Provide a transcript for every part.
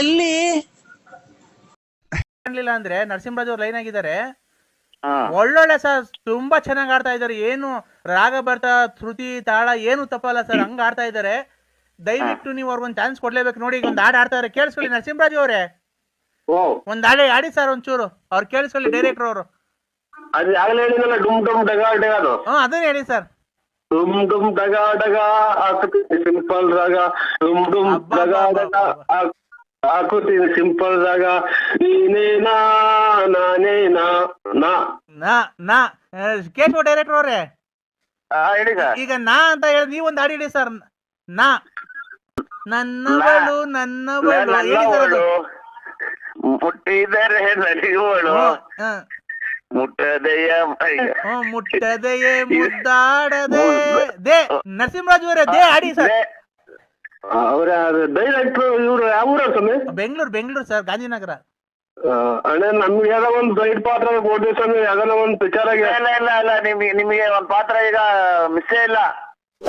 ಎಲ್ಲಿ? ಕಾಣ್ಲಿಲ್ಲ ಅಂದ್ರೆ ನರಸಿಂಹರಾಜ್ ಅವ್ರು ಲೈನ್ ಆಗಿದ್ದಾರೆ. ಹಾ. ಒಳ್ಳೊಳ್ಳೆ ಸರ್ ತುಂಬಾ ಚೆನ್ನಾಗಿ ಆಡ್ತಾ ಇದ್ದಾರೆ. ಏನು ರಾಗ ಬರ್ತಾ ಶ್ರುತಿ ತಾಳ ಏನು ತಪ್ಪಲ್ಲ ಸರ್ ಹಂಗ ಆಡ್ತಾ ಇದ್ದಾರೆ. ದಯವಿಟ್ಟು ನೀವು ಒಂದ್ ಚಾನ್ಸ್ ಕೊಡ್ಲೇಬೇಕು. ನೋಡಿ ಈಗ ಒಂದು ಹಾಡು ಆಡ್ತಾ ಇದ್ದಾರೆ ಕೇಳಿಸ್ಕೊಳ್ಳಿ ನರಸಿಂಹರಾಜ್ ಅವರೇ. ಓ. ಒಂದ್ ಹಾಡೇ ಆಡಿ ಸರ್ ಒಂಚೂರು. ಅವ್ರು ಕೇಳಿಸ್ಕೊಳ್ಳಿ ಡೈರೆಕ್ಟರ್ ಅವರು. ಅದು ಆಗಲೇ ಹೇಳಿದ್ನಲ್ಲ ಡುಮ್ ಡುಮ್ ಡಗ ಡಗ ಅದು. ಹ್ಞೂ ಅದನ್ನ ಹೇಳಿ ಸರ್ ಡುಮ್ ಡುಮ್ ಡಗ ಡಗ ಸಿಂಪಲ್ ರಾಗ. ಡುಮ್ ಡುಮ್ ಡಗ ಡಗ ಹಾಕ್- ಹಾಕುತ್ತೀನಿ ಸಿಂಪಲ್ ರಾಗ ನೀನೇನಾ ನಾನೇನಾ ನಾ ನಾ. ನಾ ಕೇಶವ ಡೈರೆಕ್ಟರ್ ಅವರೇ. ಹೇಳಿ ಸರ್. ಈಗ ನಾ ಅಂತ ಹೇಳಿ ನೀವೊಂದು ಹಾಡು ಹೇಳಿ ಸರ್. ನಾ. ನನ್ನವಳು ನನ್ನವಳು. ಹೇಳಿ ಸರ್ ಅದು. ಮುಟ್ಟಿದರೆ ಮುಟ್ಟದೆಯೇ ಮುಟ್ಟದೆಯ ಮುಟ್ಟದೆಯೇ ಮುದ್ದಾಡದೆ. ದೇ ನರಸಿಂಹರಾಜ್ ಅವರೇ ದೇ ಆಡಿ ಸರ್. ಅವರ ಡೈರೆಕ್ಟರ್ ಇವ್ರು ಯಾವ ಊರ ಸ್ವಾಮಿ? ಬೆಂಗಳೂರು ಬೆಂಗಳೂರು ಸರ್ ಗಾಂಧಿನಗರ. ಅಣ್ಣ ನಮ್ಗೆ ಯಾವ್ದೋ ಒಂದು ಸೈಡ್ ಪಾತ್ರ ಕೊಡ್ತೀವಿ ಸ್ವಾಮಿ ಯಾವ್ದಾನ ಒಂದು ಪಿಕ್ಚರ್ ಆಗಿ ಇಲ್ಲ ಇಲ್ಲ ಇಲ್ಲ ನಿಮಗೆ ನಿಮಗೆ ಒಂದ್ ಪಾತ್ರ ಈಗ ಮಿಸ್ಸೇ ಇಲ್ಲ.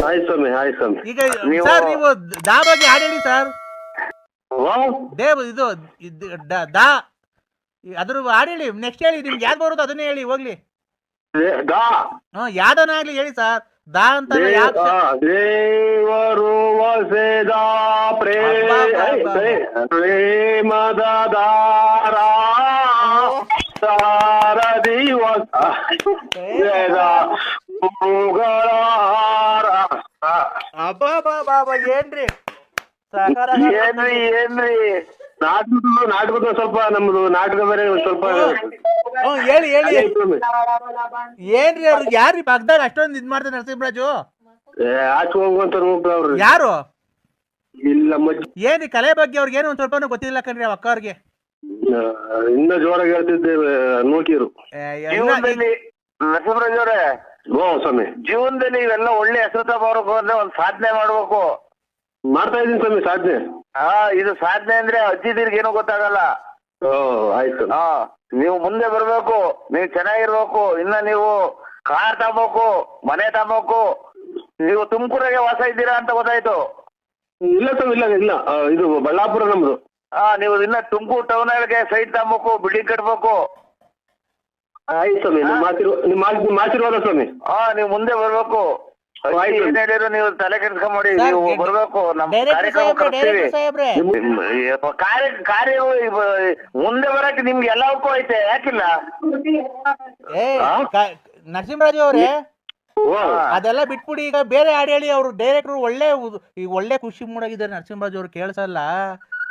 ಆಯ್ತು ಸ್ವಾಮಿ ಆಯ್ತು ಸ್ವಾಮಿ. ಈಗ ನೀವು- ಸರ್ ನೀವು ದಾ ಬಗ್ಗೆ ಹಾಡು ಹೇಳಿ ಸರ್ ದೇವ್ ಇದು ಇದ್- ಡ- ದಾ ಈ ಅದ್ರ ಹಾಡು ಹೇಳಿ ನೆಕ್ಸ್ಟ್ ಹೇಳಿ ನಿಮ್ಗೆ ಯಾವ್ದು ಬರುತ್ತೋ ಅದನ್ನೇ ಹೇಳಿ ಹೋಗ್ಲಿ. ದಾ. ಹ್ಮ್ ಯಾವ್ದನ್ನ ಆಗ್ಲಿ ಹೇಳಿ ಸರ್. ದಾ ಅಂತ ದೇ- ಯಾವ್ದು ಆ, ದೇವರು ವಸೆದ ಪ್ರೇ ಅಬ್ಬಬ್ಬಬ್ಬ. ಪ್ರೇ- ಪ್ರೇಮದ ದಾರ ಸಾರದಿ ವಸ ವೇದ ಹೂಗಳ ಹಾರ. ಆ, ಅಬ್ಬಾ ಬಾಬಾ ಏನ್ರಿ ಸಾಕಾರ ಏನ್ರಿ ಏನ್ರಿ ನಾಟಕದ ನಾಟಕದ ಸ್ವಲ್ಪ ನಮ್ದು ನಾಟಕ ಬೇರೆ ಒಂದ್ ಸ್ವಲ್ಪ ಹ್ಮ್. ಹೇಳಿ ಹೇಳಿ. ಏನ್ರಿ ಅವ್ರು? ಯಾರ್ರಿ? ಬಾಗ್ದಾಗ ಅಷ್ಟೊಂದು ಇದ್ ಮಾಡ್ತಾರೆ ನರಸಿಂಹರಾಜು ಏ, ಆಚೆ ಹೋಗುವಂತ ಅವ್ರು. ಯಾರು? ಇಲ್ಲ ಮಜ್ಜಿ ಏನ್ರಿ ಕಲೆ ಬಗ್ಗೆ ಅವ್ರಿಗೆ ಏನು ಒಂದ್ ಸ್ವಲ್ಪನೂ ಗೊತ್ತಿಲ್ಲ ಕಣ್ರಿ ಅಕ್ಕ ಅವ್ರಿಗೆ ಇನ್ನ ಜೋರಾಗಿ ಹೇಳ್ತಿದ್ದೆ ನೋಕಿರು. ಜೀವನದಲ್ಲಿ ನರಸಿಂಹರಾಜ್ ಅವರೇ ಓ ಸ್ವಾಮಿ. ಜೀವನದಲ್ಲಿ ಇವೆಲ್ಲ ಒಳ್ಳೆ ಹೆಸರು ತಗೋಬೇಕು ಅಂದ್ರೆ ಒಂದ್ ಸಾಧನೆ ಮಾಡ್ಬೇಕು. ಮಾಡ್ತಾ ಇದೀನಿ ಸ್ವಾಮಿ ಸಾಧನೆ. ಹಾ ಇದು ಸಾಧನೆ ಅಂದ್ರೆ ಅಜ್ಜಿದಿರ್ಗೆ ಏನೋ ಗೊತ್ತಾಗಲ್ಲ. ಓ ಆಯ್ತು. ಹಾ ನೀವು ಮುಂದೆ ಬರ್ಬೇಕು ನೀವು ಚೆನ್ನಾಗಿರ್ಬೇಕು ಇನ್ನ ನೀವು ಕಾರ್ ತಗೋಬೇಕು ಮನೆ ತಗೋಬೇಕು ನೀವು ತುಮಕೂರಾಗೆ ವಾಸ ಇದ್ದೀರಾ ಅಂತ ಗೊತ್ತಾಯ್ತು. ಇಲ್ಲ ಸ್ವಾಮಿ ಇಲ್ಲ ಇಲ್ಲ. ಆ, ಇದು ಬಳ್ಳಾಪುರ ನಮ್ದು. ಹಾ ನೀವು ಇನ್ನ ತುಮಕೂರು ಟೌನ್ ಒಳಗೆ ಸೈಟ್ ತಗೋಬೇಕು ಬಿಲ್ಡಿಂಗ್ ಕಟ್ಬೇಕು. ಆಯ್ತು ಸ್ವಾಮಿ ನಿಮ್ಮ ಆಶೀರ್ವಾದ ನಿಮ್ಮ ಆಶೀರ್ವಾದ- ಸ್ವಾಮಿ. ಹಾ ನೀವು ಮುಂದೆ ಬರ್ಬೇಕು. ಏನ್ ಹೇಳಿದ್ರು ನೀವು ತಲೆ ಕೆಡ್ಸ್ಕೊಂಬೇಡಿ ನೀವು ಬರ್ಬೇಕು ನಮ್ಮ ಡೈರೆಕ್ಟರ್ ಕಾರ್ಯಕ್ರಮ ಸಾಹೇಬ್ರೆ ನಿಮ್ಮ- ಕಾರ್ಯ ಮುಂದೆ ಬರಕ್ಕೆ ನಿಮ್ಗೆ ಎಲ್ಲವಕ್ಕೂ ಐತೆ ಯಾಕಿಲ್ಲ? ನರಸಿಂಹರಾಜು ಅವರೇ ಓ ಅದೆಲ್ಲ ಬಿಟ್ಬಿಡಿ ಈಗ ಬೇರೆ ಹಾಡು ಹೇಳಿ ಅವರು ಡೈರೆಕ್ಟ್ರು ಒಳ್ಳೆ ಈಗ ಒಳ್ಳೆ ಖುಷಿ ಮೂಡಾಗಿದ್ದಾರೆ ನರಸಿಂಹರಾಜ್ ಅವ್ರು ಕೇಳಿಸಲ್ಲ.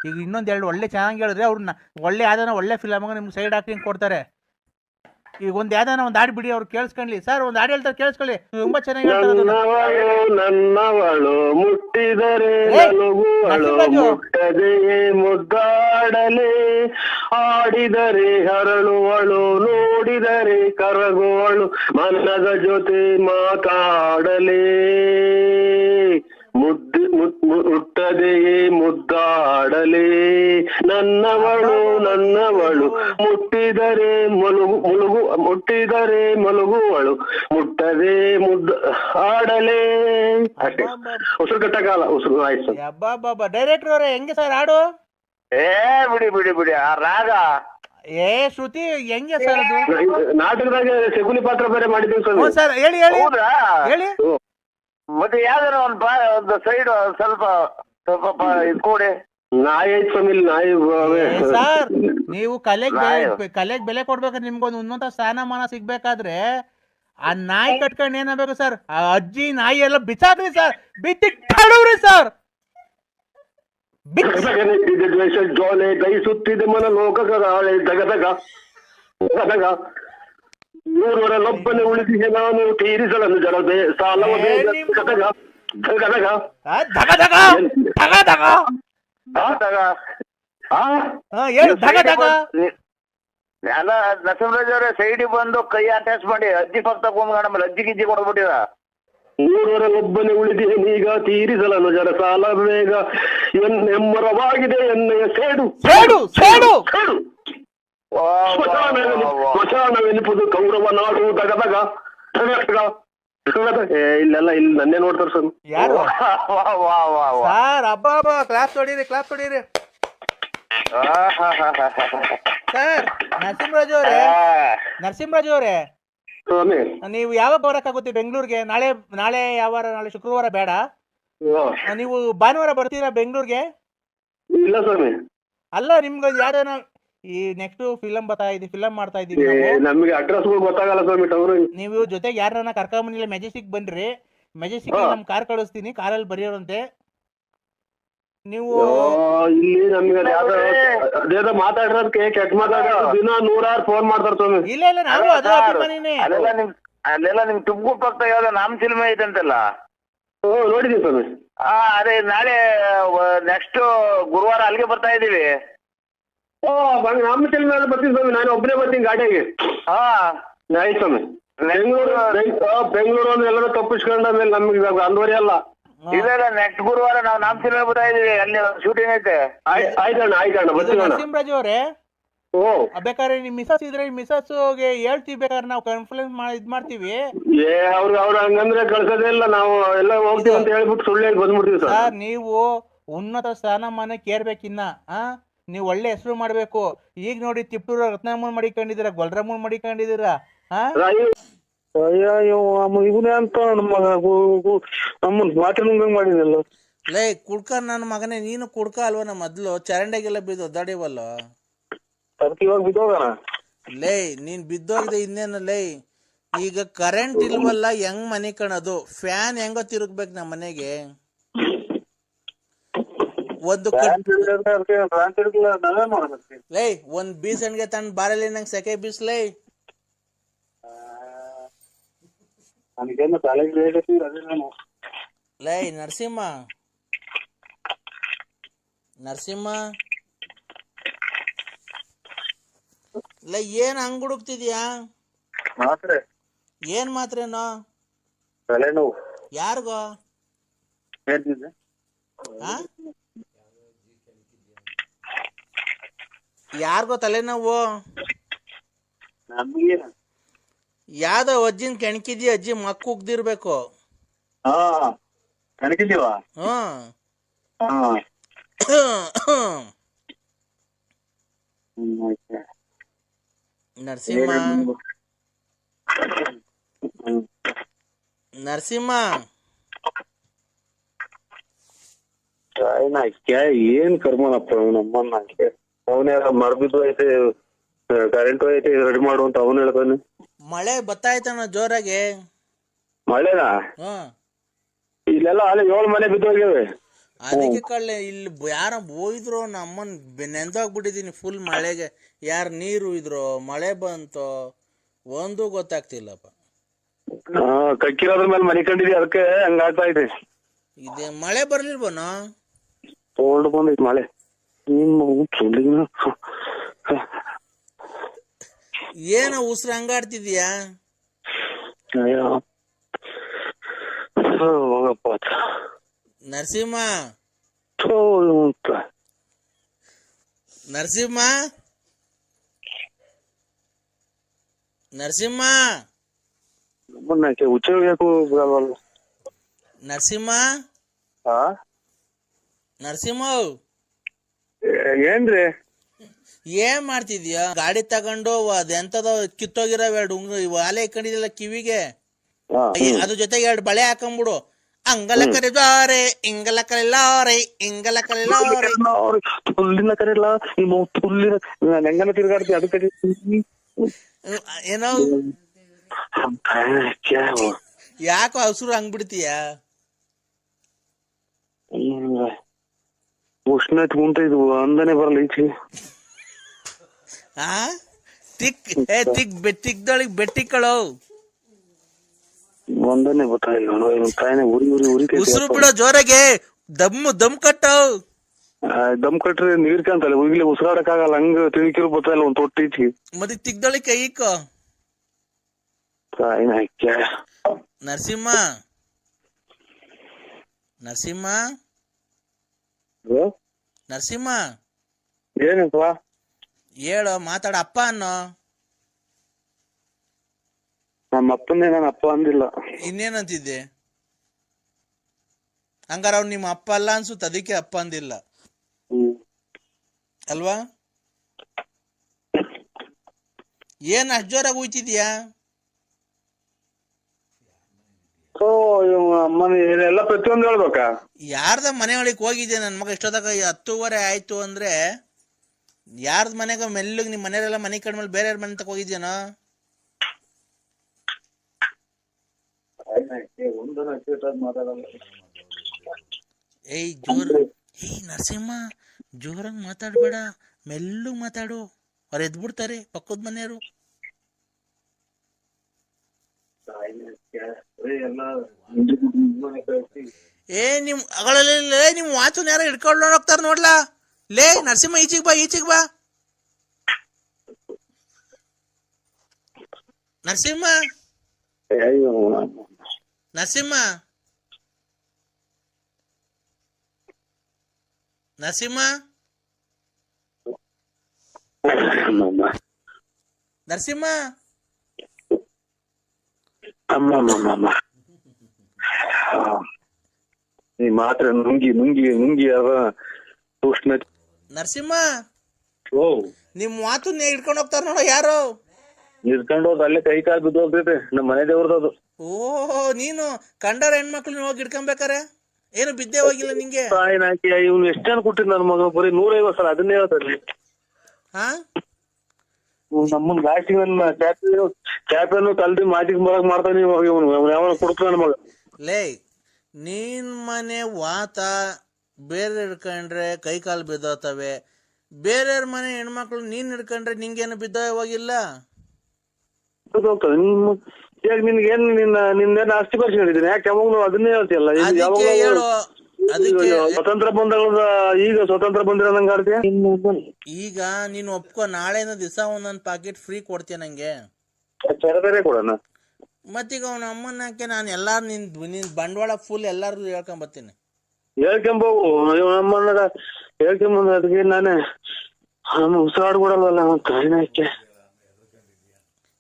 ಈಗ ಇನ್ನೊಂದ್ ಎರಡು ಒಳ್ಳೆ ಚೆನ್ನಾಗಿ ಹೇಳಿದ್ರೆ ಅವ್ರನ್ನ ಒಳ್ಳೆ ಯಾವ್ದಾನ ಒಳ್ಳೆ ಫಿಲಮ್ ನಿಮ್ಗೆ ಸೈಡ್ ಆಕ್ಟಿಂಗ್ ಕೊಡ್ತಾರೆ. ಈಗ ಒಂದ್ ಯಾವ್ದಾನ ಒಂದ್ ಹಾಡು ಬಿಡಿ ಅವ್ರು ಕೇಳಿಸ್ಕೊಳ್ಳಿ ಸರ್ ಒಂದ್ ಹಾಡ್ ಹೇಳ್ತಾರೆ ಕೇಳಿಸ್ಕೊಳ್ಳಿ. ತುಂಬಾ ಚೆನ್ನಾಗಿ ಹೇಳ್ತಾರೆ ಅದನ್ನ. ನನ್ನವಳು ನನ್ನವಳು ಮುಟ್ಟಿದರೆ ಏ, ನಲುಗುವಳು ನರಸಿಂಹರಾಜು. ಮುಟ್ಟದೆಯೇ ಮುದ್ದಾಡಲೆ. ಆಡಿದರೆ ಹರಳುವಳು ನೋಡಿದರೆ ಕರಗುವಳು ಮನದ ಜೊತೆ ಮಾತಾಡಲೇ. ಮುದ್ದು ಮುತ್- ಮು- ಮುಟ್ಟದೆಯೇ ಮುದ್ದಾಡಲೇ. ನನ್ನವಳು ನನ್ನವಳು ಮುಟ್ಟಿದರೆ ಮುಳುಗು ಮುಟ್ಟಿದರೆ ಮಲಗುವಳು ಮುಟ್ಟದೆ ಮುದ್ದ ಆಡಲೇ ಅಷ್ಟೇ ಉಸಿರು ಕಟ್ಟಕಾಲ ಉಸಿರು ಆಯ್ತು ಡೈರೆಕ್ಟರ್ ಅವರೇ ಹೆಂಗೆ ಸರ್ ಹಾಡು? ಏ ಬಿಡಿ ಬಿಡಿ ಬಿಡಿ ಆ ರಾಗ. ಏ ಶ್ರುತಿ ಹೆಂಗೆ ಸರ್ ಅದು? ನಾಟಕದಾಗ ಶಗುನಿ ಪಾತ್ರ ಬೇರೆ ಮಾಡಿದ್ದೀವಿ ಸರ್ ಸರ್ ಹೇಳಿ ಹೇಳಿ. ಹೌದಾ? ಹೇಳಿ. ಮತ್ತೆ ಯಾವ್ದಾರ ಒಂದ್ ಬಾ ಒಂದು ಸೈಡ್ ಸ್ವಲ್ಪ ಸ್ವಲ್ಪ ಇದ್ ಕೊಡಿ. ನಾಯಿ ಐತ್ ಸ್ವಾಮಿ ಇಲ್ಲಿ ನಾಯಿ ಅವೇ. ಏ ಸರ್ ನೀವು ಕಲೆಗ್ ನಾಯಿ. ಬೆಲೆ ಕಲೆಗ್ ಬೆಲೆ ಕೊಡ್ಬೇಕಾದ್ರೆ ನಿಮ್ಗೊಂದು ಉನ್ನತ ಸ್ಥಾನಮಾನ ಸಿಗ್ಬೇಕಾದ್ರೆ ಆ ನಾಯಿ ಕಟ್ಕೊಂಡು ಏನಾಗಬೇಕು ಸರ್? ಆ ಅಜ್ಜಿ ನಾಯಿ ಎಲ್ಲ ಬಿಸಾಕ್ರಿ ಸರ್. ಬಿಟ್ಟಿ ಕಳುವ್ರಿ ಸರ್. ಬಿಚ್ ಗಗನಕ್ಕಿದೆ ದ್ವೇಷ ಜೋಲೆ ದಯಿಸುತ್ತಿದೆ ಮನ ಲೋಕಕರಾಳೆ ದಗದಗ ದಗದಗ ನೂರರಲ್ಲೊಬ್ಬನೇ ಉಳಿದಿದೆ ನಾನು ತೀರಿಸಲನ್ನು ಜನತೆ ಸಾಲವ ಏ, ನಿಮ್- ದಗದಗ ದಗದಗ ಎಲ್ಲ ನರಸಿಂಹರಾಜ್ ಅವರೇ ಸೈಡ್ ಬಂದು ಕೈ ಅಟ್ಯಾಚ್ ಮಾಡಿ ಅಜ್ಜಿ ಪಕ್ಕ ತಗೊಂಡ್ ಆಮೇಲೆ ಅಜ್ಜಿ ಗಿಜ್ಜಿ ಕೊಡ್ಬಿಟ್ಟಿದ ಉಳಿದಿದೆ ನೀಗ ತೀರಿಸಲನು ಜನ ಸಾಲ ಬೇಗ. ಎನ್ನೆಮ್ಮರವಾಗಿದೆ ಎನ್ನೆಯ ಸೇಡು. ಸೇಡು ಸೇಡು. ಸೇಡು. ಸ್ಮಶಾನವೆನಿಪುದು ಕೌರವ ನಾಡು ದಗದಗ ದಗದಗ ಇಲ್ಲೆಲ್ಲ ಇಲ್ಲಿ ನನ್ನೇ ನೋಡ್ತಾರ ಸರ್. ಯಾರು. ಸರ್ ಹಬ್ಬ ಹಬ್ಬ ಕ್ಲಾಸ್ ಹೊಡೀರಿ ಕ್ಲಾಸ್ ಹೊಡೀರಿ ಸರ್ ನರಸಿಂಹರಾಜು ಅವರೇ. ನರಸಿಂಹರಾಜು ಅವರೇ. ನೀವು ಯಾವಾಗ ಬರಕ್ಕಾಗುತ್ತೆ ಬೆಂಗಳೂರಿಗೆ? ನಾಳೆ ನಾಳೆ ಯಾವಾರ ನಾಳೆ ಶುಕ್ರವಾರ ಬೇಡ. ನೀವು ಭಾನುವಾರ ಬರ್ತೀರಾ ಬೆಂಗಳೂರಿಗೆ? ಇಲ್ಲ ಸ್ವಾಮಿ. ಅಲ್ಲ ನಿಮ್ಗೆ ಯಾವ್ದಾನ ಈ ನೆಕ್ಸ್ಟ್ ಫಿಲಂ ಬರ್ತಾ ಇದೀವಿ ಫಿಲಂ ಮಾಡ್ತಾ ಇದೀವಿ ನಮಗೆ ನಾವು. ನಮ್ಗೆ ಅಡ್ರೆಸ್ ಗೊತ್ತಾಗಲ್ಲ ಸ್ವಾಮಿ ಟೌನ್ ನೀವು ಜೊತೆಗೆ ಯಾರನ್ನ ಕರ್ಕೊಂಬಂದಿಲ್ಲ ಮೆಜೆಸ್ಟಿಕ್ ಬನ್ರಿ. ಮೆಜೆಸ್ಟಿಕ್ ಹಾ. ನಮ್ ಕಾರ್ ಕಳಿಸ್ತೀನಿ ಕಾರಲ್ಲಿ ಬರೆಯೋರಂತೆ. ನೀವು ಇಲ್ಲಿ ನಮ್ಗೆ ಅದ್ ಯಾವ್ದೋ ಅದೇನೋ ಮಾತಾಡಿರೋದಕ್ಕೆ ಕೆಟ್ಟ ಮಾತಾಡೋ ದಿನ ನೂರಾರು ಫೋನ್ ಮಾಡ್ತಾರೆ ಸ್ವಾಮಿ. ಇಲ್ಲ ಇಲ್ಲ ನಾವು ಅದು ಅಭಿಮಾನಿನೇ. ಅಲ್ಲೆಲ್ಲ ನಿಮ್ ಅಲ್ಲೆಲ್ಲ ನಿಮ್ ತುಮಕೂರು ಪಕ್ಕ ಯಾವ್ದೋ ನಾಮ ಸಿನಿಮಾ ಅಂತಲ್ಲ? ಓ ನೋಡಿದೀವಿ ಸ್ವಾಮಿ. ಹಾ ಅದೇ ನಾಳೆ ನೆಕ್ಸ್ಟ್ ಗುರುವಾರ ಅಲ್ಲಿಗೆ ಬರ್ತಾ ಇದೀವಿ. ನಮ್ಮ ಚೆಲ್ ಮೇಲೆ ಬರ್ತೀನಿ ಸ್ವಾಮಿ. ನಾನು ಒಬ್ಬನೇ ಬರ್ತೀನಿ ಗಾಡಿಯಾಗೆ ಹಾ. ಆಯ್ತು ಸ್ವಾಮಿ. ಬೆಂಗಳೂರು ಬೆಂಗ್- ಬೆಂಗಳೂರು ಅಂದ್ರೆ ಎಲ್ಲರೂ ತಪ್ಪಿಸ್ಕೊಂಡ ಮೇಲೆ ನಮ್ಗೆ ಇವಾಗ ಅಂದ್ವರಿ ಅಲ್ಲ. ಇಲ್ಲ ನೆಕ್ಸ್ಟ್ ಗುರುವಾರ ನಾವು ನಾಮ ಸಿನಿಮಾ ಬರ್ತಾ ಇದೀವಿ ಅಲ್ಲಿ ಶೂಟಿಂಗ್ ಐತೆ. ಆಯ್- ಆಯ್ತಣ್ಣ ಆಯ್ತಣ್ಣ ನರಸಿಂಹರಾಜು ಅವರೇ? ಓ. ಬೇಕಾದ್ರೆ ನಿಮ್ ಮಿಸಸ್ ಇದ್ರೆ ಮಿಸಸ್ಗೆ ಹೇಳ್ತೀವಿ. ಬೇಕಾದ್ರೆ ನಾವು ಕನ್ಫರೆನ್ಸ್ ಮಾಡಿ ಇದ್ ಮಾಡ್ತೀವಿ. ಏ ಅವ್ರು ಅವ್ರು ಹಂಗಂದ್ರೆ ಕಳ್ಸೋದೇ ಇಲ್ಲ. ನಾವು ಎಲ್ಲ ಹೋಗ್ತೀವಿ ಅಂತ ಹೇಳ್ಬಿಟ್ಟು ಸುಳ್ಳು ಹೇಳಿ ಬಂದ್ಬಿಡ್ತೀವಿ ಸರ್ ಸರ್ ನೀವು ಉನ್ನತ ಸ್ಥಾನಮಾನಕ್ಕೆ ಏರ್ಬೇಕಿನ್ನ ಆ? ನೀವು ಒಳ್ಳೆ ಹೆಸರು ಮಾಡ್ಬೇಕು. ಈಗ ನೋಡಿ ತಿಪ್ಪೂರ ರತ್ನಮ್ಮನ್ ಮಡಿಕೊಂಡಿದ್ದೀರಾ ಗೊಲ್ರಮ್ಮನ್ ಮಡಿಕೊಂಡಿದ್ದೀರಾ ಆ? ಅಯ್ಯೋ ಇವನೇ ಅಂತ ನಮ್ಮ ನಮ್ಮ ಮಾತಿನ ಮಾಡಿದಲ್ಲ ಲೇ ಕುಡ್ಕ ನನ್ನ ಮಗನೇ ನೀನು ಕುಡ್ಕ ಅಲ್ವನ ಮೊದ್ಲು? ಚರಂಡಿಗೆಲ್ಲ ಬಿದ್ದು ಒದ್ದಾಡಿವಲ್ಲ? ಅದಕ್ಕೆ ಇವಾಗ ಬಿದ್ದೋಗೋಣ? ಲೇ ನೀನ್ ಬಿದ್ದೋಗಿದೆ ಇನ್ನೇನು ಲೇ. ಈಗ ಕರೆಂಟ್ ಇಲ್ವಲ್ಲ ಹೆಂಗ್ ಮನೆ ಕಣದು? ಫ್ಯಾನ್ ಹೆಂಗೋ ತಿರುಗ್ಬೇಕು ನಮ್ಮ ಮನೆಗೆ. ಒಂದು ಲೈ ಒಂದ್ ಒಂದ್ ಹಣ್ಣಿಗೆ ತನ್ನ ಬಾರಲ್ಲಿ ನಂಗೆ ಸೆಕೆ ಬೀಸ್ ಲೈ ಲೇ ನರಸಿಂಹ. ನರಸಿಂಹ. ಲೈ ಏನ್ ಹಂಗ್ ಹುಡುಕ್ತಿದ್ಯಾ? ಮಾತ್ರೆ. ಏನ್ ಮಾತ್ರೇನೋ? ತಲೆನೋವು. ಯಾರಿಗೋ ಹೇಳ್ತಿದ್ದೆ ಆ ಯಾರಿಗೋ ತಲೆನೋವು? ಯಾವ್ದ ಅಜ್ಜಿನ ಕೆಣಕಿದ್ಯ? ಅಜ್ಜಿ ಮಕ್ಕ ಉಗ್ದಿರ್ಬೇಕು. ನರಸಿಂಹ. ನರಸಿಂಹ. ಏನ್ ಕರ್ಮನಪ್ಪ ನಮ್ಮನ್ನ ಅವನೇ ಮರ್ಬಿದ್ದು ಐತೆ ಕರೆಂಟ್ ಐತೆ ರೆಡಿ ಮಾಡು ಅಂತ ಅವನು ಹೇಳ್ತಾನೆ. ಮಳೆ ಬತ್ತಾಯ್ತಣ್ಣ ಜೋರಾಗಿ. ಮಳೆನಾ? ಹ್ಮ್ ಇಲ್ಲೆಲ್ಲ ಅಲ್ಲಿ ಏಳು ಮನೆ ಬಿದ್ದೋಗ್ಯವೆ ಅದಕ್ಕೆ ಕಳ್ಳೆ ಇಲ್ಲಿ ಯಾರ ಹೋಯ್ದ್ರು ನಮ್ಮನ್ ನೆಂದೋಗ್ಬಿಟ್ಟಿದೀನಿ ಫುಲ್ ಮಳೆಗೆ. ಯಾರ ನೀರು ಇದ್ರು ಮಳೆ ಬಂತು ಒಂದು ಗೊತ್ತಾಗ್ತಿಲ್ಲಪ್ಪ. ಕಕ್ಕಿರೋದ್ರ ಮೇಲೆ ಮನೆ ಕಂಡಿದ್ವಿ ಅದಕ್ಕೆ ಹಂಗಾಗ್ತಾ ಇದೆ. ಇದೇ ಮಳೆ ಬರ್ಲಿಲ್ವನ? ತೋಲ್ಡ್ ಬಂದೈತೆ ಮಳೆ. ನಿಮ್ಮ ಚುಲಿನ ಏನ ಉಸಿರು ಹಂಗಾಡ್ತಿದ್ಯಾ? ಹೋಗಪ್ಪ. ನರಸಿಂಹ. ನರಸಿಂಹ? ನರಸಿಂಹ? ನಮ್ಮನ್ನ ಯಾಕೆ ಹುಚ್ಚ ಬೇಕು ಬಿಡಲ್ವಲ್ಲ ನರಸಿಂಹ? ಹಾ ನರಸಿಂಹ? ಏನ್ರಿ? ಏನ್ ಮಾಡ್ತಿದ್ಯಾ? ಗಾಡಿ ತಗೊಂಡು ಅದೆಂತದ ಕಿತ್ತೋಗಿರೋ ಎರಡು ಉಂಗ್ರ ವಾಲೆ ಇಟ್ಕೊಂಡಿದ್ಯಲ್ಲ ಕಿವಿಗೆ? ಅದ್ರ ಜೊತೆಗೆ ಎರಡು ಬಳೆ ಹಾಕೊಂಬಿಡು. ಅಂಗಲ ಕರೆದಾರೆ ಇಂಗಲ ಕರೆಲಾರೆ ಇಂಗಲ ಕರೆಲಾರೆ. ತುಲ್ಲಿನ ಕರೆಲ್ಲ ನಿಮ್ಮ ತುಲ್ಲಿನ ಹೆಂಗನ ತಿರ್ಗಾಡ್ತಿ ಅದಕ್ಕೆ ಏನೋ? ಯಾಕೋ ಹಸುರು ಹಂಗ್ಬಿಡ್ತೀಯ? ಉಷ್ಣ ಕುಂತ ಇದು ಅಂದನೆ ಬರಲ್ಲ ಈಚೆ. ಆ? ತಿಕ್ ಏ ತಿಕ್ ಬೆ ತಿಕ್ದೊಳಗ್ ಬೆಟ್ಟಿಕ್ಕಳು ಒಂದನೆ ಗೊತ್ತಾಗಿಲ್ಲ ನೋಡು, ಇವ್ನ್ ತಾಯಿನೇ ಉರಿ ಉರಿ ಉರಿತೈತೆ ಉಸಿರು. ಬಿಡೋ ಜೋರಾಗೆ ದಮ್ಮು ದಮ್ ಕಟ್ಟವ್ ದಮ್ ಕಟ್ರೆ ನೀರ್ ಕಾಂತಲ್ಲ ಈಗಲೇ ಉಸಿರಾಡಕ್ ಆಗಲ್ಲ ಹಂಗ ತಿಳಿಕಿರು ಬರ್ತಾಯಿಲ್ಲ ಒಂದ್ ತೊಟ್ಟಿ ಈಚೆಗೆ. ಮತ್ತೆ ತಿಕ್ದೊಳಗ್ ಕೈ ಇಕ್ಕೋ. ತಾಯಿನ ಹಾಕ್ಯ ನರಸಿಂಹ. ನರಸಿಂಹ ನರಸಿಂಹ? ಏನಪ್ಪ? ಹೇಳೋ ಮಾತಾಡ ಅಪ್ಪ ಅನ್ನೋ? ನಮ್ಮ ಅಪ್ಪನೇ ನಾನು ಅಪ್ಪ ಅಂದಿಲ್ಲ. ಇನ್ನೇನಂತಿದ್ದೆ? ಹಂಗಾರ ಅವ್ನು ನಿಮ್ಮ ಅಪ್ಪ ಅಲ್ಲ ಅನ್ಸುತ್ತ ಅದಕ್ಕೆ ಅಪ್ಪ ಅಂದಿಲ್ಲ. ಹ್ಮ್. ಅಲ್ವಾ? ಏನ್ ಅಷ್ಟ್ ಜೋರಾಗಿ ಹೋಯ್ತಿದ್ಯಾ? ಯಾರ್ದ ಮನೆ ಹೋಗಿದ್ದೆ ನನ್ನ ಮಗ ಎಷ್ಟೊತ್ತಾಗ ಹತ್ತುವರೆ ಆಯ್ತು ಅಂದ್ರೆ, ಯಾರ್ದ ಮನೆಗ ಮೆಲ್ಲಗ್ ನಿಮ್ ಮನೆಯವರೆಲ್ಲ ಮನೆ ಕಡ್ಮೇಲೆ ಬೇರೆ ಮನೆ ತಕ ಹೋಗಿದ್ಯಾನೋ? ಏಯ್, ಜೋರ್, ಏಯ್, ನರಸಿಂಹ, ಜೋರಂಗ್ ಮಾತಾಡ್ಬೇಡ, ಮೆಲ್ಲಗ್ ಮಾತಾಡು. ಅವ್ರು ಎದ್ಬಿಡ್ತಾರೆ ಪಕ್ಕದ ಮನೆಯವರು. ಏ, ನಿಮ್ ಅಗಳಲ್ಲಿ ಲೇ ನಿಮ್ ವಾಚನ್ ಯಾರೋ ಹಿಡ್ಕೊಂಡು ಹೋಗ್ತಾರ ನೋಡ್ಲಾ? ಲೇ, ನರಸಿಂಹ, ಈಚಿಗ್ ಬಾ ಈಚಿಗ್ ಬಾ. ನರಸಿಂಹ? ನರಸಿಂಹ? ನರಸಿಂಹ? ನರಸಿಂಹ? ಅಮ್ಮ ಅಮ್ಮ ಈ ಮಾತ್ರ ನುಂಗಿ ನುಂಗಿ ನುಂಗಿ ಅವ ಉಷ್ಣ ನರಸಿಂಹ ಓ. ನಿಮ್ ಮಾತನ್ನ ಹಿಡ್ಕೊಂಡು ಹೋಗ್ತಾರ ನೋಡಿ ಯಾರು? ನಿಲ್ಕೊಂಡು ಹೋದ್ ಅಲ್ಲೇ ಕೈ ಕಾಲು ಬಿದ್ದು ಹೋಗ್ತೈತೆ ನಮ್ಮ ಮನೆ ದೇವ್ರದ್ದು ಓ ನೀನು ಕಂಡರ ಹೆಣ್ಮಕ್ಳನ್ನ ಹೋಗಿ ಹಿಡ್ಕೊಂಬೇಕಾರೆ? ಏನು ಬಿದ್ದೆ ಹೋಗಿಲ್ಲ ನಿಂಗೆ? ತಾಯಿ ನಾಕಿ ಇವ್ನು ಎಷ್ಟು ಜನ ಕೊಟ್ಟಿದ್ ನನ್ನ ಮಗ ಬರೀ ನೂರೈವತ್ತು ಸಲ ಅದನ್ನೇ ಹೇಳ್ತಾರೆ ಹಾ? ನಮ್ಮನ್ ಲಾಸ್ಟ್ ಕ್ಯಾಪಿಯನ್ನು ಚಾಪೆನು ಕಲ್ದಿ ಮಾಟಿಗೆ ಬರಕ್ ಮಾಡ್ತಾನೆ ಇವಾಗ ಇವನು ಯಾವ ಕೊಡ್ತಾನ ಮಗ. ಲೇ ನೀನ್ ಮನೆ ವಾತ ಬೇರೆ ಹಿಡ್ಕೊಂಡ್ರೆ ಕೈ ಕಾಲು ಬಿದ್ದೋತವೆ. ಬೇರೆಯವ್ರ ಮನೆ ಹೆಣ್ಮಕ್ಳು ನೀನ್ ಹಿಡ್ಕೊಂಡ್ರೆ ನಿಂಗೇನು ಬಿದ್ದೋ ಈಗ ನಿನ್ಗೆ ಏನ್ ನಿನ್ನ ನಿನ್ನೇನು ಆಸ್ತಿ ಪರಿಚಯ ಹೇಳಿದ್ದೀನಿ ಯಾಕೆ ಯಾವಾಗ್ಲೂ ಅದನ್ನೇ ಹೇಳ್ತಿಯಲ್ಲ? ಹೇಳು. ಅದಕ್ಕೆ ಸ್ವತಂತ್ರ ಬಂದ ಈಗ ಸ್ವತಂತ್ರ ಬಂದಿರೋ ನಂಗೆ ಆಡ್ತೀಯ? ಈಗ ನೀನು ಒಪ್ಕೋ ನಾಳೆನ ದಿವಸ ಒಂದೊಂದು ಪ್ಯಾಕೆಟ್ ಫ್ರೀ ಕೊಡ್ತೀಯ ನಂಗೆ. ಬೇರೆ ಕೊಡೋಣ. ಮತ್ತೀಗ ಅವನ ಅಮ್ಮನ ಹಾಕಿ ನಾನು ಎಲ್ಲಾರು ನಿನ್ ನಿನ್ ಬಂಡವಾಳ ಫುಲ್ ಎಲ್ಲಾರು ಹೇಳ್ಕೊಂಡ್ ಬರ್ತೀನಿ. ಇವನ ಅಮ್ಮನ ಹೇಳ್ಕೊಂಬಂದ ಅದಕ್ಕೆ ನಾನೇ ನಮ್ಮ ಉಸಿರಾಡ್ಬಿಡಲ್ವಲ್ಲ ಅವನ್ ಕಾಯಿನಾಕೆ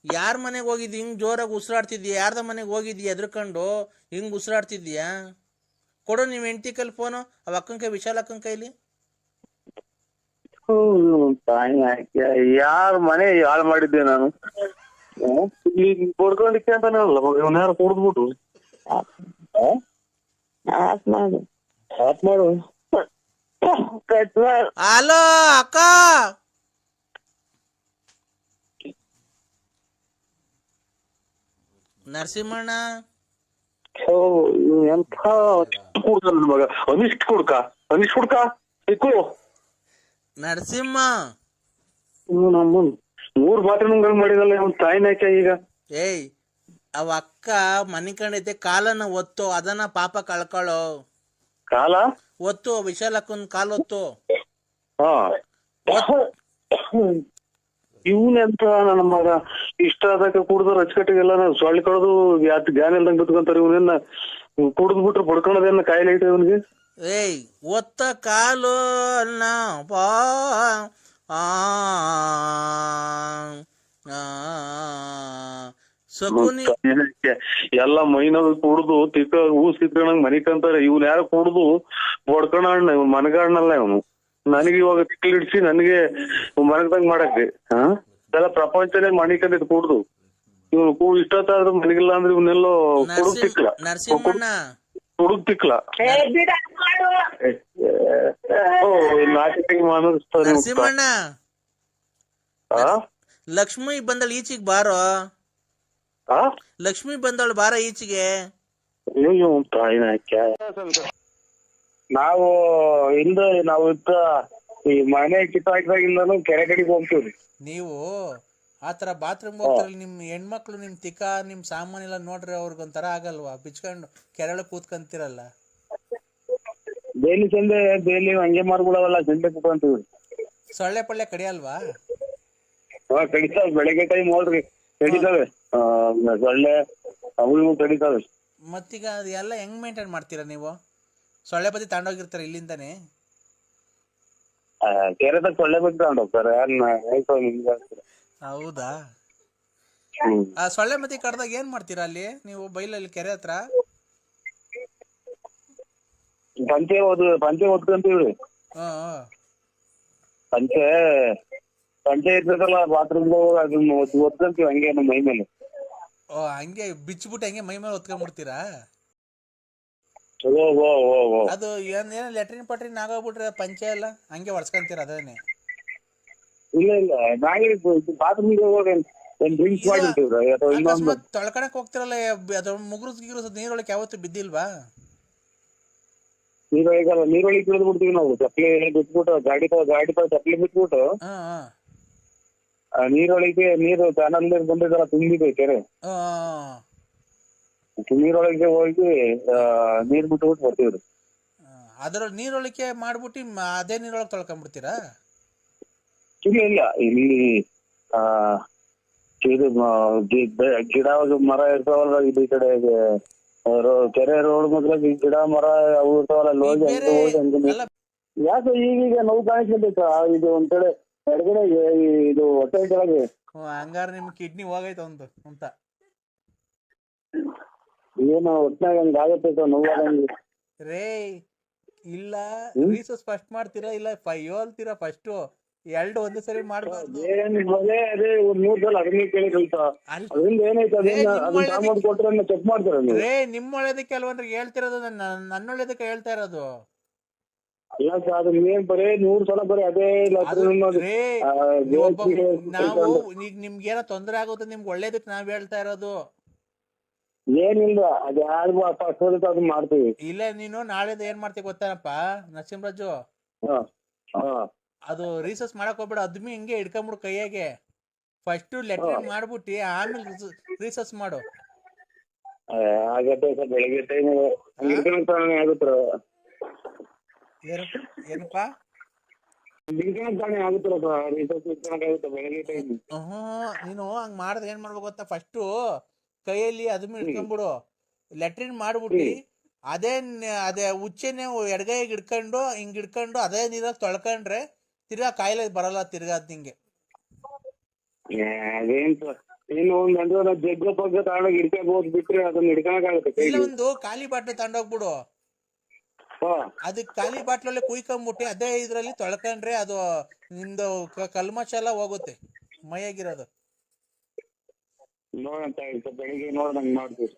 ಯಾರ ಮನೆಗೆ ಹೋಗಿದ್ದಿ? ಹಿಂಗ್ ಜೋರಾಗಿ ಉಸಿರಾಡ್ತಿದ್ಯಾ ಯಾರ್ದ ಮನೆಗೆ ಹೋಗಿದ್ಯಾ ಎದ್ರಕೊಂಡು? ಹಿಂಗ್ ಉಸಿರಾಡ್ತಿದ್ಯಾ ಕೊಡು ನಿಮ್ ಹೆಂಡತಿ ಕೈಲಿ ಫೋನು ಅವ ಅಕ್ಕನ ಕೈ ವಿಶಾಲ್ ಅಕ್ಕನ ಕೈಲಿ? ಯಾರ ಮನೆ ಹಾಳು ಮಾಡಿದ್ದೆ ನಾನು? ಬಡ್ಕೊಂಡಿಕ್ಕೆ ಅಂತಾನೆ ಅಲ್ಲ ಇವನ್ ಯಾರು ಕುಡ್ದ್ಬಿಟ್ಟು ಆತ್ ಮಾಡು. ಆತ್ ಮಾಡು. ಕಟ್ ಮಾಡು. ಹಲೋ ಅಕ್ಕ! ನರಸಿಂಹಣ್ಣ? ಓ ಇವ್ನ್ ಎಂಥ ಕುಡ್ದ ನನ್ನ ಮಗ. ಅನಿಷ್ಟ್ ಕುಡ್ಕ. ಅನಿಷ್ಟ್ ಕುಡ್ಕ? ಇಕ್ಕು ನರಸಿಂಹ. ಇವ್ನು ನಮ್ಮನ್ ಮೂರ್ ಮಾತ್ರ ನುಂಗಂಗ್ ಮಾಡಿದಲ್ಲ ಅವ್ನ್ ತಾಯಿನಾಕೆ ಈಗ. ಏಯ್ ಅವ ಅಕ್ಕ ಮನೆ ಕಂಡೈತೆ ಕಾಲನ್ನ ಒತ್ತು ಅದನ್ನ ಪಾಪ ಕಳ್ಕೊಳ್ಳೋ ಕಾಲ? ಒತ್ತು ಕಾಲ್ ಒತ್ತು. ಹಾ. ಇವನೆಂತ ನನ್ನ ಮಗ ಇಷ್ಟ ಆದಾಗ ಕುಡ್ದು ರಚಕಟ್ಟಿಗೆಲ್ಲ ಸೊಳ್ಳೆ ಕಡ್ದು ಯಾತ್ ಜ್ಞಾನ ಇಲ್ದಂಗ್ ಬಿತ್ಕೊಂತಾರ ಇವನನ್ನ ಕುಡ್ದು ಬಿಟ್ರೆ ಬಡ್ಕೊಳೋದೇನ ಕಾಯಿಲೆ ಐತೆ ಇವನಿಗೆ ಏಯ್ ಒತ್ತ ಕಾಲು ಅನ್ನ ಪಾ ಸಕುನಿ ಎಲ್ಲ ಮೈನಾಗ ಕುಡ್ದು ತಿಕ್ಕ ಊಸ್ ಕಿತ್ಕೊಂಡಂಗ್ ಮನಿಕಂತಾರೆ ಇವ್ನ ಯಾರು ಕುಡ್ದು ಬಡಕಣ ಇವ್ನ ಮನಗಾಡ್ನಲ್ಲ ಇವನು ನನಗೆ ಇವಾಗ ತಿಕ್ಲಿಡ್ಸಿ ನನಗೆ ಮನಗದಂಗ್ ಮಾಡಕ್ಕೆ ಹಾ? ಎಲ್ಲ ಪ್ರಪಂಚನೇ ಮಣಿಕಂದಿದ್ ಕುಡ್ದು. ಇವ್ನು ಕೂ ಇಷ್ಟೊತ್ತಾದ್ರೂ ಮನಗಿಲ್ಲ ಅಂದ್ರೆ ಇವನ್ನೆಲ್ಲೋ ಕುಡುಗ್ ತಿಕ್ಲ ಕುಡುಗ್ ತಿಕ್ಲ ಓ ನಾಟಿಗೆ ಮಾನಿಸ್ತಾರೆ ನರಸಿಂಹಣ್ಣ. ಆ? ಲಕ್ಷ್ಮಿ ಬಂದಳು ಈಚಿಗೆ ಬಾರೋ? ಆ? ಲಕ್ಷ್ಮಿ ಬಂದಳು ಬಾರ ಈಚೆಗೆ? ಅಯ್ಯೋ ತಾಯಿನ ನಾವು ಹಿಂದ ನಾವು ಇದ್ದ ಈ ಮನೆ ಕಿತ್ತಾಕಿದಾಗಿಂದನು ಕೆರೆ ಕಡೆಗೆ ಹೋಗ್ತೀವಿ. ನೀವು ಆ ತರ ಬಾತ್ರೂಮ್ ಹೋಗ್ತಾರಲ್ಲ ನಿಮ್ ಹೆಣ್ಮಕ್ಳು ನಿಮ್ ತಿಕ್ಕ ನಿಮ್ಮ ಸಾಮಾನೆಲ್ಲ ನೋಡ್ರಿ ಅವ್ರಿಗೊಂಥರ ಆಗಲ್ವಾ? ಬಿಚ್ಕೊಂಡು ಕೆರಳ ಕೂತ್ಕಂತಿರಲ್ಲ? ಬೇಲಿ ಚಂದೆ ಬೇಲಿ ಹಂಗೆ ಮಾರ್ಬಿಡವಲ್ಲ ಚಂದೆ ಕುತ್ಕೊಂತೀವಿ. ಸೊಳ್ಳೆ ಪಳ್ಳೆ ಕಡಿಯಲ್ವಾ? ಹಾ ಕಡಿತಾವೆ. ಬೆಳಗ್ಗೆ ಟೈಮ್ ಹೋದ್ರಿ ಕಡಿತಾವೆ. ಆ, ಸೊಳ್ಳೆ ಅವು ಇವು ಕಡಿತಾವೆ. ಮತ್ತೀಗ ಅದೆಲ್ಲ ಎಲ್ಲ ಹೆಂಗ್ ಮೇಂಟೈನ್ ಮಾಡ್ತೀರಾ ನೀವು? ಸೊಳ್ಳೆ ಬದಿ ತಗೊಂಡೋಗಿರ್ತಾರೆ ಇಲ್ಲಿಂದಾನೆ? ಕೆರೆದಾಗ ಸೊಳ್ಳೆ ಬಗ್ಗೆ ತಗೊಂಡೋಗ್ತಾರೆ ಹೌದಾ? ಆ ಸೊಳ್ಳೆ ಮತಿ ಕಡ್ದಾಗ ಏನ್ ಮಾಡ್ತೀರಾ ಅಲ್ಲಿ? ನೀವು ಬೈಲಲ್ಲಿ ಕೆರೆ ಹತ್ರ? ಪಂಚೆ ಓದ್ ಪಂಚೆ ಹ್ಮ್. ಪಂಚೆ ಪಂಚೆ ಇರ್ತದಲ್ಲ ಬಾತ್ರೂಮ್ ಅದನ್ನ ಒದ್ಕೊಂತೀವಿ ಹಂಗೆ ನಮ್ಮ ಮೈ ಮೇಲೆ. ಓ ಹಂಗೆ ಬಿಚ್ಚಿಬಿಟ್ಟು ಹಂಗೆ ಮೈ ಮೇಲೆ ಓ ಅದು ಏನ್ ಏನ್ ಲೆಟ್ರಿನ್ ಪಟ್ರಿನ್ ಆಗೋಗ್ಬಿಟ್ರೆ ಪಂಚೆ ಎಲ್ಲ ಹಂಗೆ ಹೊಡ್ಸ್ಕೊಂತೀರ ಅದೇನೆ ಇಲ್ಲ ಇಲ್ಲ. ನಾಯಿ ಬಾತ್ರೂಮ್ಗೆ. ಇನ್ನೊಂದು ಅಕಸ್ಮಾತ್ ತೊಳ್ಕಣಕ್ ಹೋಗ್ತಿರಲ್ಲ ಅದ್ರ ಮುಗುರು ಗಿಗುರು ನೀರೊಳಗೆ ಯಾವತ್ತು ಬಿದ್ದಿಲ್ವಾ? ನೀರೊಳಗೆ ನೀರೊಳಗೆ ಇಳಿದು ಬಿಡ್ತೀವಿ ನಾವು. ಚಪ್ಪಲಿ ಬಿಟ್ಬಿಟ್ಟು ಗಾಡಿ ಪಾ ಗಾಡಿ ಚಪ್ಪಲಿ ಬಿಟ್ಬಿಟ್ಟು ನೀರೊಳಗೆ ನೀರು ಚಾನಲ್ ನೀರು ಬಂದಿದ್ದಾರ ತುಂಬಿದೆ ಕೆರೆ ಹಾ. ನೀರೊಳಗೆ ಹೋಗಿ ನೀರ್ ಬಿಟ್ಬಿಟ್ಟು ಬರ್ತೀವ್ರಿ. ಅದ್ರ ನೀರೊಳಿಕೆ ಮಾಡ್ಬಿಟ್ಟು ಅದೇ ನೀರೊಳಗೆ ತೊಳ್ಕೊಂಡ್ಬಿಡ್ತೀರಾ ಇಲ್ಲ ಇಲ್ಲ. ಇಲ್ಲಿ ಆ ಇದು ಗಿಡ ಮರ ಇರ್ತಾವಲ್ಲ ಇದು ಈ ಕಡೆ ಕೆರೆ ರೋಡ್ ಮಧ್ಯ ಗಿಡ ಮರ ಅವು ಇರ್ತಾವಲ್ಲ ಅಲ್ಲಿ ಹೋಗಿ ಹಂಗೆ ಹೋಗಿ ಹಂಗೆ ಯಾಕೆ ಈಗೀಗ ನೋವು ಕಾಣಿಸ್ಕೊಂಡೈತ ಇದು ಒಂದ್ ಕಡೆ ಎಡಗಡೆ ಇದು ಹೊಟ್ಟೆ ಕೆಳಗೆ. ಹಂಗಾರೆ ನಿಮ್ ಕಿಡ್ನಿ ಹೋಗೈತೆ ಒಂದು ಅಂತ. ಏನು ಒಟ್ಟಿನಾಗ ಹಂಗ ಆಗತ್ತೆ ಸರ್ ನೋವಾದಂಗೆ. ರೇ ಇಲ್ಲ? ರೀಸಸ್ ಫಸ್ಟ್ ಮಾಡ್ತೀರಾ ಇಲ್ಲ ಫೈ ಹೇಳ್ತೀರಾ ಫಸ್ಟ್ ಎರಡು ಒಂದೇ ಸರಿ ಮಾಡ್ಬಾರ್ದು. ಏನ್ ಅದೇ ಅದೇ ಒಂದ್ ಮೂರ್ ಸಲ ಅದನ್ನೇ ಕೇಳಿ ಕಲ್ತ ಅಲ್ ಅದರಿಂದ ಏನೈತೆ ಏ, ಅದನ್ನ ನಿಮ್ ಅದನ್ನ ಒಳ್ಳೇದಕ್ಕೆ- ಸಾಮಾನು ಕೊಟ್ರೆ ಚೆಕ್ ಮಾಡ್ತಾರ ನೀವು? ರೇ ನಿಮ್ ಒಳ್ಳೇದಕ್ಕೆ ಅಲ್ವನ್ರಿ ಹೇಳ್ತಿರೋದು ನನ್ನ ನನ್ನ ಒಳ್ಳೇದಕ್ಕೆ ಹೇಳ್ತಾ ಇರೋದು. ಅಲ್ಲ ಸರ್ ಏನ್ ಬರೇ ನೂರ್ ಸಲ ಬರೀ ಅದೇ ಅದು ಲತ್ರ ರೇ ಒಬ್ಬ ನಾವು ಈಗ ನಿಮ್ಗೆ ಏನೋ ತೊಂದರೆ ಆಗುತ್ತೆ ನಿಮ್ಗೆ ಒಳ್ಳೇದಕ್ಕೆ ನಾವ್ ಹೇಳ್ತಾ ಇರೋದು. ಏನಿಲ್ಲ ಅದ್ ಯಾರು ಫಸ್ಟ್ ಅದು ಮಾಡ್ತೀವಿ. ಇಲ್ಲ ನೀನು ನಾಳೆ ಏನ್ ಮಾಡ್ತೀವಿ ಗೊತ್ತೇನಪ್ಪ ನರಸಿಂಹರಾಜು? ಹಾ ಹಾ. ಅದು ರೀಸರ್ಚ್ ಮಾಡಕ್ ಹೋಗ್ಬೇಡ ಅದ್ಮಿ ಹಿಂಗೆ ಹಿಡ್ಕೊಂಬಿಡು ಕೈಯಾಗೆ. ಫಸ್ಟ್ ಲೆಟರ್ ಮಾಡ್ಬಿಟ್ಟಿ ಆಮೇಲೆ ರಿಸರ್ಚ್ ಮಾಡು. ಆಗತ್ತೆ ಸರ್ ಬೆಳಿಗ್ಗೆ ಟೈಮ್ ಆಗುತ್ತರ ಏನಪ್ಪ ಏನಪ್ಪಾ? ನಿಂತ್ಕೊಂಡ್ ತಾನೇ ಆಗುತ್ತರ ಸರ್ ರಿಸರ್ಚ್ ನಿಂತ್ಕೊಂಡ್ ಆಗುತ್ತೆ ಬೆಳಿಗ್ಗೆ ಟೈಮ್ ನೀನು ಹಂಗ್ ಮಾಡಿದ್ರೆ ಏನ್ ಮಾಡ್ಬೇಕು ಗೊತ್ತಾ ಫಸ್ಟು ಕೈಯಲ್ಲಿ ಅದನ್ನ ಇಟ್ಕೊಂಡ್ಬಿಡು ಲೆಟ್ರಿನ್ ಮಾಡ್ಬಿಟ್ಟು ಅದೇ ಅದೇ ಉಚ್ಚೆನೆ ಎಡಗೈಗೆ ಹಿಡ್ಕೊಂಡು ಹಿಂಗ್ ಇಡ್ಕೊಂಡು ಅದೇ ನೀರಾಗ ತೊಳ್ಕೊಂಡ್ರೆ ತಿರ್ಗಾ ಕಾಯಿಲೆ ಬರಲ್ಲ ತಿರ್ಗಾ ಅದ್ ನಿಂಗೆ. ಇನ್ನು ಒಂದ್ ಅಂದ್ರೆ ಜಗ್ಗ ಪಗ್ಗ ತಗೊಂಡೋಗಿ ಹಿಡ್ಕೊಂಡ್ ಹೋಗ್ ಬಿಟ್ರೆ ಅದನ್ನ ಹಿಡ್ಕೊಳಕ್ ಇಲ್ಲ ಒಂದು ಖಾಲಿ ಬಾಟ್ಲು ತಗೊಂಡೋಗ್ಬಿಡು. ಹಾ. ಅದಕ್ಕೆ ಖಾಲಿ ಬಾಟ್ಲಲ್ಲಿ ಕುಯ್ಕೊಂಬಿಟ್ಟು ಅದೇ ಇದ್ರಲ್ಲಿ ತೊಳ್ಕೊಂಡ್ರೆ ಅದು ನಿಮ್ದು ಕಲ್ಮಶ ಎಲ್ಲ ಹೋಗುತ್ತೆ ಮೈಯಾಗಿರೋದು. ನೋಡಂತ ಸರ್ ಬೆಳಿಗ್ಗೆ ನೋಡಂಗ್ ಮಾಡ್ತೀವಿ?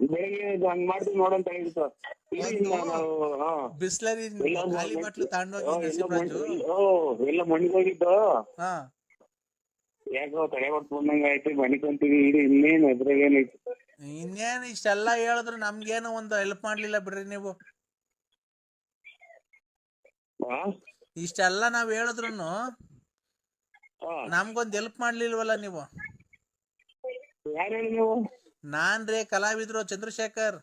ಬೆಳಿಗ್ಗೆ ಹಂಗ್ ಮಾಡ್ತೀವಿ ನೋಡಂತ ಹೇಳಿ ಸರ್ ಬಿಸ್ಲರಿ ಖಾಲಿ ಬಾಟ್ಲು ತಗೊಂಡೋಗಿ ಎಲ್ಲ ಹಾ ಯಾಕೋ ತಲೆ ಬಂದಂಗ ಆಯ್ತು ಮಣಿಕೊಂತೀವಿ ಇಡೀ ಇನ್ನೇನು ಅದ್ರಾಗ ಏನೈತಿ? ಇನ್ನೇನ್ ಇಷ್ಟೆಲ್ಲ ಹೇಳಿದ್ರು ನಮ್ಗೇನು ಒಂದು ಹೆಲ್ಪ್ ಮಾಡ್ಲಿಲ್ಲ ಬಿಡ್ರಿ ನೀವು. ಇಷ್ಟೆಲ್ಲ ನಾವ್ ಹೇಳಿದ್ರು ನಮ್ಗೊಂದ್ ಹೆಲ್ಪ್ ಮಾಡ್ಲಿಲ್ವಲ್ಲ ನೀವು? ಯಾರು ನೀವು? ನಾನ್ ರೇ ಕಲಾವಿದ್ರು ಚಂದ್ರಶೇಖರ್.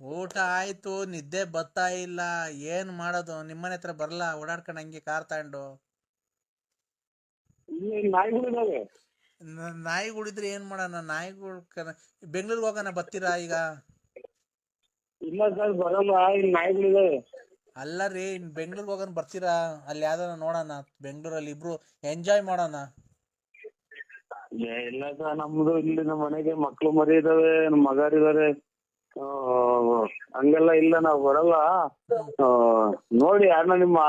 ಊಟ ಆಯ್ತಾ ನಿದ್ದೆ ಬತ್ತಾ ಇಲ್ಲ. ಏನ್ ಮಾಡೋದು? ನಿಮ್ಮನೆ ಹತ್ರ ಬರಲ್ಲ ಓಡಾಡ್ಕೊಂಡ್ ಹಂಗೆ ಕಾರ್ ತಗೊಂಡು. ನಾಯಿಗಳಿದ್ರೆ ಏನ್ ಮಾಡೋಣ? ನಾಯಿಗಳು ಬೆಂಗಳೂರಿಗೆ ಹೋಗೋಣ ಬತ್ತೀರಾ ಈಗ? ಇಲ್ಲ ಸರ್ ಬರಲ್ಲ ಇಲ್ಲಿ ನಾಯಿಗಳಿದಾವೆ ಅಲ್ಲ ರೀ ಇನ್ ಬೆಂಗಳೂರಿಗೆ ಹೋಗೋಣ ಬರ್ತೀರಾ? ಅಲ್ಲಿ ಯಾವ್ದಾರ ನೋಡೋಣ ಬೆಂಗಳೂರಲ್ಲಿ ಇಬ್ರು ಎಂಜಾಯ್ ಮಾಡೋಣ. ಏ, ಇಲ್ಲ ಸರ್ ನಮ್ದು ಇಲ್ಲಿ ನಮ್ಮ ಮನೆಗೆ ಮಕ್ಳು ಮರಿ ಇದಾವೆ ನಮ್ಮ ಮಗಾರಿದಾರೆ ಆ, ಹಂಗೆಲ್ಲ ಇಲ್ಲ ನಾವ್ ಬರಲ್ಲ. ಆ, ನೋಡಿ ಯಾರನ್ನ ನಿಮ್ಮ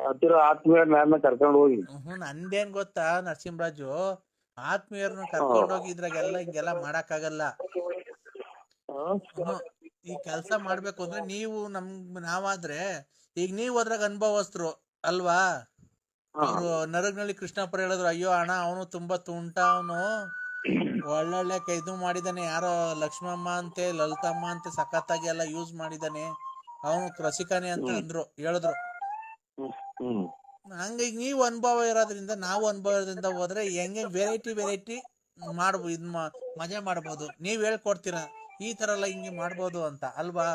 ಹತ್ತಿರ ಆತ್ಮೀಯರನ್ನ ಯಾರನ್ನ ಕರ್ಕೊಂಡು ಹೋಗಿ. ಹ್ಮ್ ನಂದೇನ್ ಗೊತ್ತಾ ನರಸಿಂಹರಾಜು? ಆತ್ಮೀಯರನ್ನ ಕರ್ಕೊಂಡು ಹೋಗಿ ಇದ್ರಾಗೆಲ್ಲ ಹಿಂಗೆಲ್ಲ ಮಾಡಕ್ಕಾಗಲ್ಲ. ಆಗಲ್ಲ ಹ್ಮ್. ಈ ಕೆಲಸ ಮಾಡ್ಬೇಕು ಅಂದ್ರೆ ನೀವು ನಮ್ ನಾವಾದ್ರೆ ಈಗ ನೀವ್ ಅದ್ರಾಗ ಅನುಭವಸ್ಥರು ಅಲ್ವಾ? ಅವ್ರು ನರಗ್ನಳ್ಳಿ ಕೃಷ್ಣಪ್ಪ ಹೇಳಿದ್ರು ಅಯ್ಯೋ ಅಣ್ಣ ಅವನು ತುಂಬಾ ತುಂಟ ಅವನು ಒಳ್ಳೊಳ್ಳೆ ಕೈದು ಇದು ಮಾಡಿದಾನೆ ಯಾರೋ ಲಕ್ಷ್ಮಮ್ಮ ಅಂತೆ ಲಲಿತಮ್ಮ ಅಂತೆ ಸಖತ್ತಾಗಿ ಎಲ್ಲ ಯೂಸ್ ಮಾಡಿದಾನೆ ಅವನು ರಸಿಕಾನೆ ಅಂತ ಅಂದ್ರು ಹೇಳಿದ್ರು. ಹಂಗ ಈಗ ನೀವು ಅನುಭವ ಇರೋದ್ರಿಂದ ನಾವು ಅನುಭವ ಇರೋದ್ರಿಂದ ಹೋದ್ರೆ ಹೆಂಗೆ ವೆರೈಟಿ ವೆರೈಟಿ ಮಾಡ್ಬೋದು ಇದ್ ಮಜಾ ಮಾಡ್ಬೋದು. ನೀವ್ ಹೇಳ್ಕೊಡ್ತೀರಾ? ಈ ತರ ಎಲ್ಲ ಹಿಂಗೆ ಮಾಡ್ಬೋದು ಅಂತ ಅಲ್ವಾ?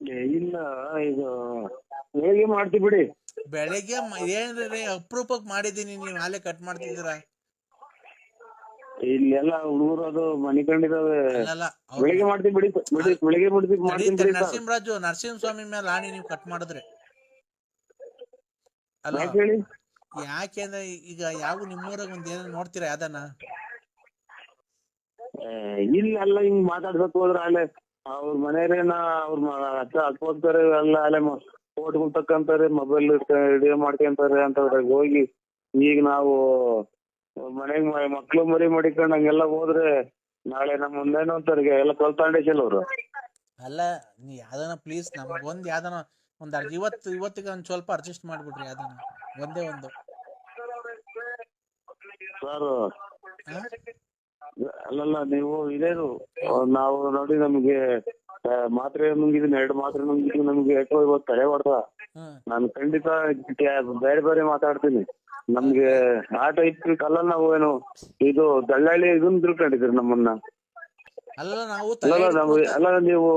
ಏ, ಇಲ್ಲ ಇದು ಹೇಗೆ ಮಾಡ್ತಿ ಬಿಡಿ. ಬೆಳಿಗ್ಗೆ ಏನ್ರಿ ಅಪರೂಪಕ್ ಮಾಡಿದೀನಿ ನೀವ್ ಆಲೆ ಕಟ್ ಮಾಡ್ತಿದ್ದೀರಾ? ಇಲ್ಲೆಲ್ಲ ಹುಡುಗರು ಅದು ಮನಿಕೊಂಡಿದಾವೆ ಬೆಳಿಗ್ಗೆ ಮಾಡ್ತೀನಿ ಬಿಡಿ. ಬಿಡಿ ಬೆಳಿಗ್ಗೆ ಮಾಡ್ತೀನಿ ಮಾಡ್ತೀನಿ ನಡೀತಾರೆ ಬಿಡಿ ಸರ್ ನರಸಿಂಹರಾಜು ನರಸಿಂಹ ಸ್ವಾಮಿ ಮೇಲೆ ಆಣಿ ನೀವು ಕಟ್ ಮಾಡಿದ್ರೆ. ಅಲ್ಲ ಯಾಕೆ ಹೇಳಿ? ಯಾಕೆಂದ್ರೆ ಈಗ ಯಾವ ನಿಮ್ಮೂರಾಗ ಒಂದ್ ಏನೋ ನೋಡ್ತೀರಾ ಯಾವ್ದನ? ಇಲ್ಲೆಲ್ಲ ಹಿಂಗ್ ಮಾತಾಡ್ಸಕ್ ಹೋದ್ರ ಅಲ್ಲೇ. ಅವ್ರ ಮನೆಯವ್ರೇನ ಅವ್ರ ಹತ್ಕೋತಾರೆ ಎಲ್ಲ ಅಲ್ಲೇ ಫೋಟೋಗಳು ತಕ್ಕಂತಾರೆ ಮೊಬೈಲ್ ವಿಡಿಯೋ ಮಾಡ್ಕೊಂತಾರೆ ಅಂತ ಹೋಗಿ ಈಗ ನಾವು ಮನೆಗ್ ಮಕ್ಳು ಮರಿ ಮಡಿಕೊಂಡ್ ಹಂಗೆಲ್ಲ ಹೋದ್ರೆ ನಾಳೆ ನಮ್ಮ ಮುಂದೇನೋ ಅಂತಾರೆ ಎಲ್ಲ ಕಲ್ತಾಂಡೇಶಲ್ ಅವ್ರು. ಅಲ್ಲ ನೀ ಯಾವ್ದನ ಪ್ಲೀಸ್ ನಮ್ಗ್ ಒಂದ್ ಯಾವ್ದನ ಒಂದ್ ಅರ್ಜಿ ಇವತ್ತು ಇವತ್ತಿಗೆ ಒಂದ್ ಸ್ವಲ್ಪ ಅಡ್ಜಸ್ಟ್ ಮಾಡ್ಬಿಡ್ರಿ ಯಾವ್ದನ ಒಂದೇ ಒಂದು. ಸರ್? ಅಲ್ಲಲ್ಲ ನೀವು ಇದೇನು ನಾವು ನೋಡಿ ನಮ್ಗೆ ಮಾತ್ರೆ ನುಂಗಿದೀನಿ ಎರಡು ಮಾತ್ರೆ ನುಂಗಿದೀನಿ ನಮ್ಗೆ ಯಾಕೋ ಇವತ್ತು ತಲೆ ಹೊಡ್ದ ನಾನು ಖಂಡಿತ ಬೇರೆ ಬೇರೆ ಮಾತಾಡ್ತೀನಿ. ನಮ್ಗೆ ಆಟ ಟೈಪ್ ಕಲ್ಲ ನಾವು ಏನು ಇದು ದಳ್ಳಾಳಿ ಇದನ್ನ ತಿಳ್ಕೊಂಡಿದ್ರಿ ನಮ್ಮನ್ನ. ಅಲ್ಲ ನಾವು ಅಲ್ಲ ನೀವು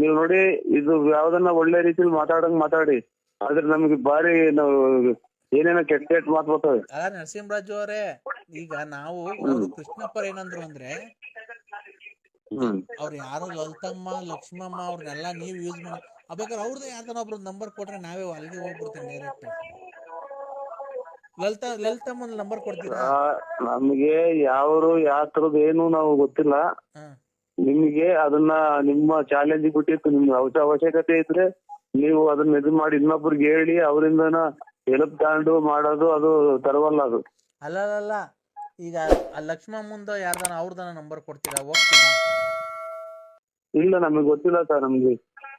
ನೀವು ನೋಡಿ ಇದು ಯಾವ್ದನ್ನ ಒಳ್ಳೆ ರೀತಿಲಿ ಮಾತಾಡಂಗ್ ಮಾತಾಡಿ. ಆದ್ರೆ ನಮ್ಗೆ ಬಾರಿ ನಾವು ಏನೇನೋ ಕೆಟ್ಟ ಕೆಟ್ಟ ಮಾತು ಬರ್ತವೆ. ನರಸಿಂಹರಾಜು ಅವರೇ ಈಗ ನಾವು ಕೃಷ್ಣಪ್ಪರ್ ಏನಂದ್ರು ಅಂದ್ರೆ ಅವ್ರು ಯಾರು ಲಲಿತಮ್ಮ ಲಕ್ಷ್ಮಮ್ಮ ಅವ್ರನ್ನೆಲ್ಲ ನೀವ್ ಯೂಸ್ ಮಾಡಿ ಬೇಕಾದ್ರೆ ಅವ್ರದ್ದು ಯಾರ್ದಾನ ಒಬ್ರು ನಂಬರ್ ಕೊಟ್ರೆ ನಾವೇ ಅಲ್ಲಿಗೆ ಹೋಗ್ಬಿಡ್ತೇನೆ ಡೈರೆಕ್ಟ್ ಲಲಿತಾ ಲಲಿತಮ್ಮನ ನಂಬರ್ ಕೊಡ್ತೀರಾ? ನಮ್ಗೆ ಯಾವ್ರು ಯಾವ ತರದ್ ಏನು ನಾವು ಗೊತ್ತಿಲ್ಲ. ನಿಮ್ಗೆ ಅದನ್ನ ನಿಮ್ಮ ಚಾಲೆಂಜ್ ಬಿಟ್ಟಿತ್ತು ನಿಮ್ಗೆ ಅವಶ್ಯ ಅವಶ್ಯಕತೆ ಇದ್ರೆ ನೀವು ಅದನ್ನ ಇದು ಮಾಡಿ ಇನ್ನೊಬ್ರಿಗೆ ಹೇಳಿ ಅವರಿಂದನ ಹೆಲ್ಪ್ ತಗೊಂಡು ಮಾಡೋದು ಅದು ತರವಲ್ಲ ಅದು. ಅಲ್ಲ ಅಲ್ಲ, ಅಲ್ಲ ಈಗ ಆ ಮುಂದ ಯಾರ್ದಾನ ಅವ್ರದಾನ ನಂಬರ್ ಕೊಡ್ತೀರಾ? ಹೋಗ್ತೀನಿ ಇಲ್ಲ ನಮಗೆ ಗೊತ್ತಿಲ್ಲ ಸರ್ ನಮ್ಗೆ.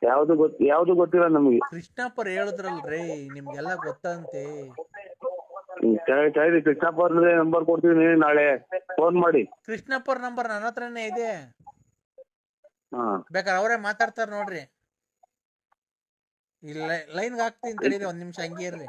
ಯಾವ್ದು ಗೊತ್ತ ಯಾವ್ದು ಗೊತ್ತಿಲ್ಲ ನಮಗೆ. ಕೃಷ್ಣಪ್ಪರ್ ಹೇಳಿದ್ರಲ್ರಿ ನಿಮ್ಗೆಲ್ಲ ಗೊತ್ತಂತೆ. ಕೃಷ್ಣಪ್ಪ ಅವ್ರದ್ದೇ ನಂಬರ್ ಕೊಡ್ತೀನಿ ನಾಳೆ. ಫೋನ್ ಮಾಡಿ. ಕೃಷ್ಣಪ್ಪರ್ ನಂಬರ್ ನನ್ನ ಹತ್ರನೇ ಇದೆ. ಹಾ. ಬೇಕಾದ್ರೆ ಅವರೇ ಮಾತಾಡ್ತಾರ ನೋಡ್ರಿ. ಇಲ್ಲ ಲೈನ್ಗೆ ಹಾಕ್ತೀನಿ ತಡೀರಿ ಒಂದ್ ನಿಮಿಷ ಹಂಗೆ ಇರ್ರಿ.